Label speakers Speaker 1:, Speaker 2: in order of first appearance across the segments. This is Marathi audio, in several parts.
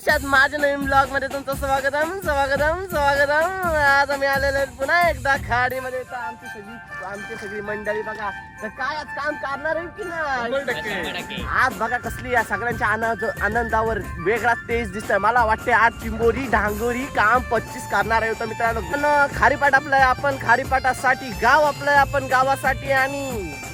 Speaker 1: कशात माझ्या नवीन ब्लॉगमध्ये तुमचं स्वागतम स्वागतम स्वागतम. आज आम्ही आलेलो पुन्हा एकदा खाडीमध्ये. तर आमची सगळी आमची सगळी मंडळी बघा. तर काय आज काम करणार आहे की नाही? आज बघा कसली या सगळ्यांच्या आनंद आनंदावर वेगळा तेज दिसतोय. मला वाटते आज चिंबोरी डांगोरी काम पच्चीस करणार आहे. तर मित्रांनो पण खारीपाट आपलं आपण. खारीपाटासाठी गाव आपलं आपण गावासाठी आणि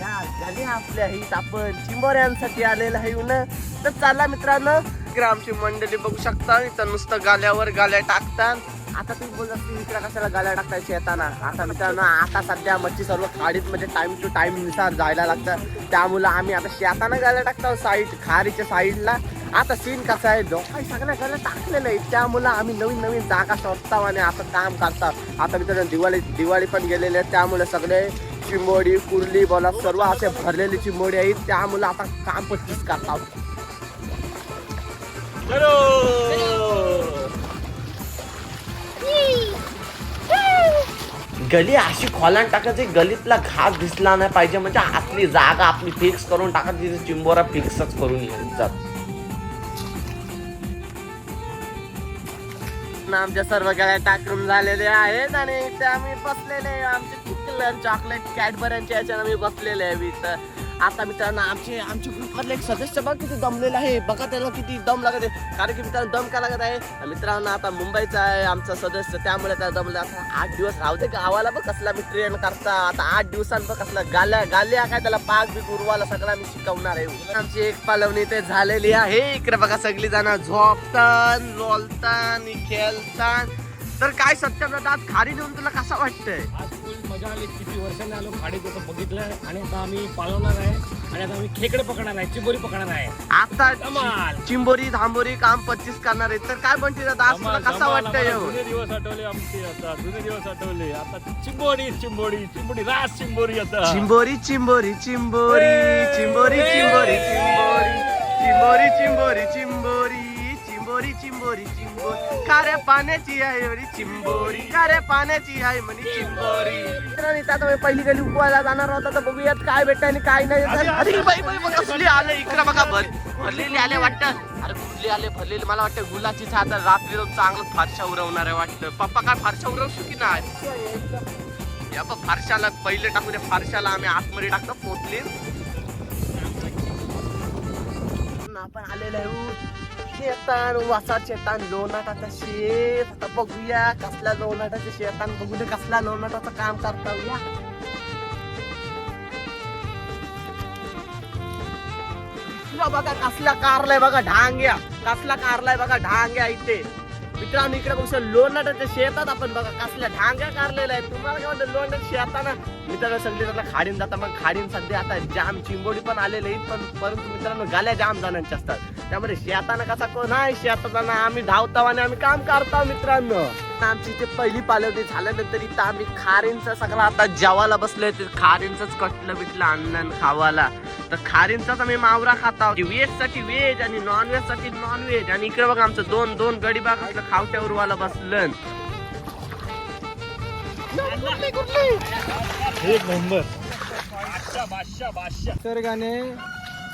Speaker 1: या गल्या आपल्या हित आपण. चिंबोऱ्यांसाठी आलेलं आहे ना तर चला मित्रांनो इकडे आमची मंडळी बघू शकता. इथं नुसतं गाल्यावर गाल्या टाकतात. आता तुम्ही बोलत असतील इकडे कशाला गाल्या टाकायची येताना आता मित्रांनो आता सध्या मच्छी सर्व खाडीत म्हणजे टाइम टू टाइमनुसार जायला लागतं. त्यामुळं आम्ही आता शेताना गाल्या टाकतो साईड खारीच्या साईडला आता सीन कसा आहे? लोकांनी सगळ्या गाल्या टाकलेलं आहे. त्यामुळं आम्ही नवीन नवीन जागा शोधतो आणि असं काम करतात आता मित्रांनो दिवाळी दिवाळी पण गेलेली आहे. त्यामुळे सगळे चिंबोडी कुर्ली बोला सर्व असे भरलेली चिंबोडी आहेत. त्यामुळं आता काम पण करतात गली अशी खोलान टाकायची गलीतला घास दिसला नाही पाहिजे म्हणजे आतली जागा आपली फिक्स करून टाकायची तिथे चिंबोरा फिक्सच करून जात. आमच्या सर्व गाड्या टाकरून झालेले आहेत आणि इथे आम्ही बसलेले आहे. आमचे चॉकलेट कॅडबऱ्यांच्या याच्यानं आम्ही बसलेले आहे इथं. आता मित्रांनो आमचे आमचे ग्रुपमधले एक सदस्य बघ किती दमलेला आहे. बघा त्याला किती दम लागत आहे. कारण की मित्रांनो दम का लागत आहे? मित्रांनो आता मुंबईचा आहे आमचा सदस्य त्यामुळे त्याला दमला. आता आठ दिवस राहू दे गावाला बघ कसला मी ट्रेन करता. आता आठ दिवसांत बघ कसला गाल्या गाल्या काय त्याला पाक बी गुरुवाला सगळा मी शिकवणार आहे. आमची एक पालवणी ते झालेली आहे. इकडे बघा सगळी जण झोपतान लोलतान खेळतान. तर काय सत्यप्रदात खारी देऊन तुला कसं वाटतंय?
Speaker 2: आज मजा आली. किती वर्षांनी आलो खाडीत होतं बघितलं. आणि आता आम्ही पालवणार आहे. आणि आता आम्ही खेकडे पकडणार आहे चिबोरी पकडणार आहे.
Speaker 1: आता
Speaker 2: धमाल.
Speaker 1: चिंबोरी धांबोरी काम पच्चीस करणार आहे तर काय म्हणते दादा आज तुला कसं वाटतंय हो?
Speaker 2: जुने दिवस आठवले आमचे आता. जुने दिवस आठवले. आता चिंबोरी चिंबोरी. चिंबोरी रास चिंबोरी आता.
Speaker 1: चिंबोरी चिंबोरी चिंबोरी. चिंबोरी चिंबोरी चिंबोरी. चिंबोरी चिंबोरी चिंबोरी. चिंबोरी चिंबोरी चिंबोरी. खाऱ्या पाण्याची आहे म्हणे चिंबोरी. खाऱ्या पाण्याची आहे म्हणे चिंबोरी. मित्रांनो, आता मी पहिली गली उकवायला जाणार होता तर बघूयात काय भेटतं आणि काय नाही. अरे बाई बाई बघ आले? इकडे बघा भर भरलेली आले वाटतं. अरे कुठली आले? भरलेली. मला वाटतं गुलाची आता रात्री चांगलं फारशा उरवणार आहे वाटतं. पप्पा काय फारशा उरवशील की नाही? या बघ फारशाला पहिले टाकू दे फारशाला आम्ही आतमध्ये टाकतो पोतली आपण आलेलो आहे शेतान वासा शेतान लोणाटाचा शेत. आता बघूया कसल्या लोणाटाचे शेतान बघू दे कसल्या लोणाटाचं काम करता या बघा कसला कारलाय बघा ढांग्या. कसला कारलाय बघा ढांग्या इथे. मित्रांनो इकडे बघू लोणाटाच्या शेतात आपण बघा कसल्या ढांग्या कारलेल्या आहेत. तुम्हाला काय वाटतं लोणाट शेताना? मित्रांनो सगळे त्याला खाडीन जातात मग खाडीन सध्या आता जाम चिंबोडी पण आलेले आहेत पण परंतु मित्रांनो गाल्या जाम जणांच्या असतात. त्यामुळे शेताना कसा कोण आहे? शेताना आम्ही धावतो आणि आम्ही काम करतो मित्रांनो. आमची इथे पहिली पालवणी झाल्यानंतर इथं आम्ही खारींचा सगळा आता जेवायला बसलोय ते खारींच कटलं बिटलं अन्न खावाला. तर खारींचाच आम्ही मावरा खाता व्हेजसाठी व्हेज आणि नॉन व्हेजसाठी नॉन व्हेज आणि इकडे बघा आमचं दोन दोन गडी बाग असलं खावट्या उरवाला बसलं
Speaker 2: एक नंबर. बादशाह
Speaker 3: निसर्गाने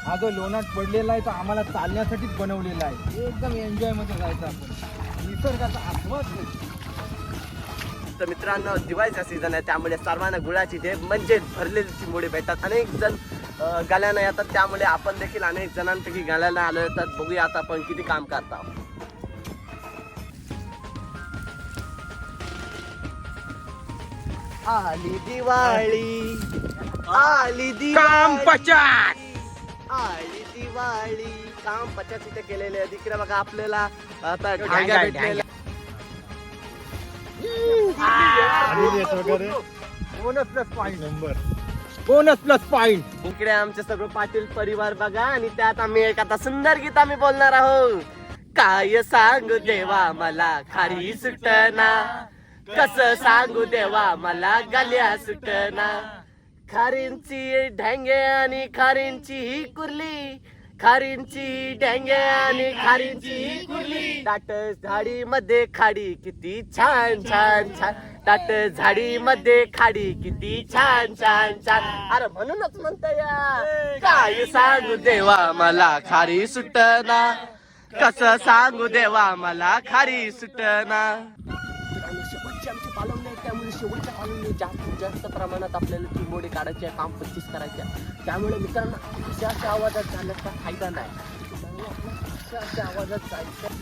Speaker 3: हा जो लोणात पडलेला आहे तो आम्हाला चालण्यासाठीच बनवलेला आहे. एकदम एन्जॉयमध्ये जायचं आपण. निसर्गाचा आस्वाद
Speaker 1: तर मित्रांनो दिवाळीचा सीझन आहे. त्यामुळे सर्वांना गुळाची ते म्हणजे भरलेली चिंबोडी भेटतात. अनेक जण गाल्यानं येतात. त्यामुळे आपण देखील अनेक जणांपैकी गाल्याला आलो येतात बघूया आता आपण किती काम करता. आली दिवाळी. आली दिवाळी. आली दिवाळी. काम पचास इथे केलेले आहे तिकडे बघा आपल्याला. आता भेटलेल्या
Speaker 2: वगैरे?
Speaker 3: Bonus plus point
Speaker 2: number
Speaker 3: bonus plus point
Speaker 1: इकडे आमचे सर्व पाटील परिवार बघा आणि त्यात आम्ही एक आता सुंदर गीत आम्ही बोलणार आहोत. काय सांगू देवा मला खारी सुटना? कस सांगू देवा मला गल्या सुटना? खारींची ढेंगे आणि खारींची ही कुर्ली खारींची ढेंगे आणि खारींची ही कुर्ली. दाट झाडी मध्ये खाडी किती छान छान छान. दाट झाडी मध्ये खाडी किती छान छान छान. अरे म्हणूनच म्हणता या. काय सांगू देवा मला खारी सुटना. कस सांगू देवा मला खारी सुटना शेवटचे आमचे पालवणे आहेत त्यामुळे शेवटच्या पालवणे जास्त जास्त प्रमाणात आपल्याला चिंबोडी काढायची आहे काम पच्चीस करायचे. आहे त्यामुळे मित्रांनो अशा अशा आवाजात झाल्याचा फायदा नाही. अशा अशा आवाजात जायचं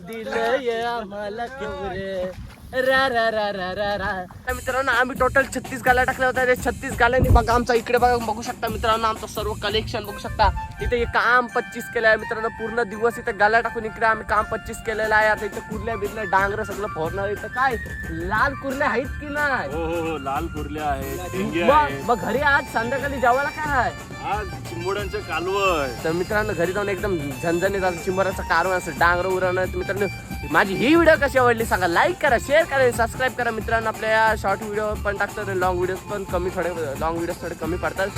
Speaker 1: दिलंय आम्हाला रा रा रा रा रा रा. तर मित्रांनो आम्ही टोटल छत्तीस गाल्या टाकल्या होत्या. त्या छत्तीस गाल्यांनी बघा आमचा इकडे बघा बघू शकता मित्रांनो आमचं सर्व कलेक्शन बघू शकता. इथे हे काम पच्चीस केलं आहे मित्रांनो पूर्ण दिवस इथे गाल्या टाकून इकडे आम्ही काम पच्चीस केलेलं आहे. आता इथे कुर्ल्या बिरल्या डांगर सगळं फोडणार इथं काय? लाल कुर्ल्या आहेत की नाही?
Speaker 4: हो हो हो लाल कुर्ल्या आहेत
Speaker 1: मग घरी आज संध्याकाळी जेवायला काय आहे?
Speaker 4: आज चिंबोड्यांचं कालवण
Speaker 1: तर मित्रांनो घरी जाऊन एकदम झणझणीत असं चिंबराचं कारवण असं डांगर उरणं तर मित्रांनो माझी ही व्हिडिओ कशी आवडली सांगा. लाईक करा शेअर करा आणि सबस्क्राईब करा. मित्रांनो आपल्या शॉर्ट व्हिडिओ पण टाकतात आणि लॉंग व्हिडिओज पण कमी थोडे लॉंग व्हिडिओज थोडे कमी पडतात.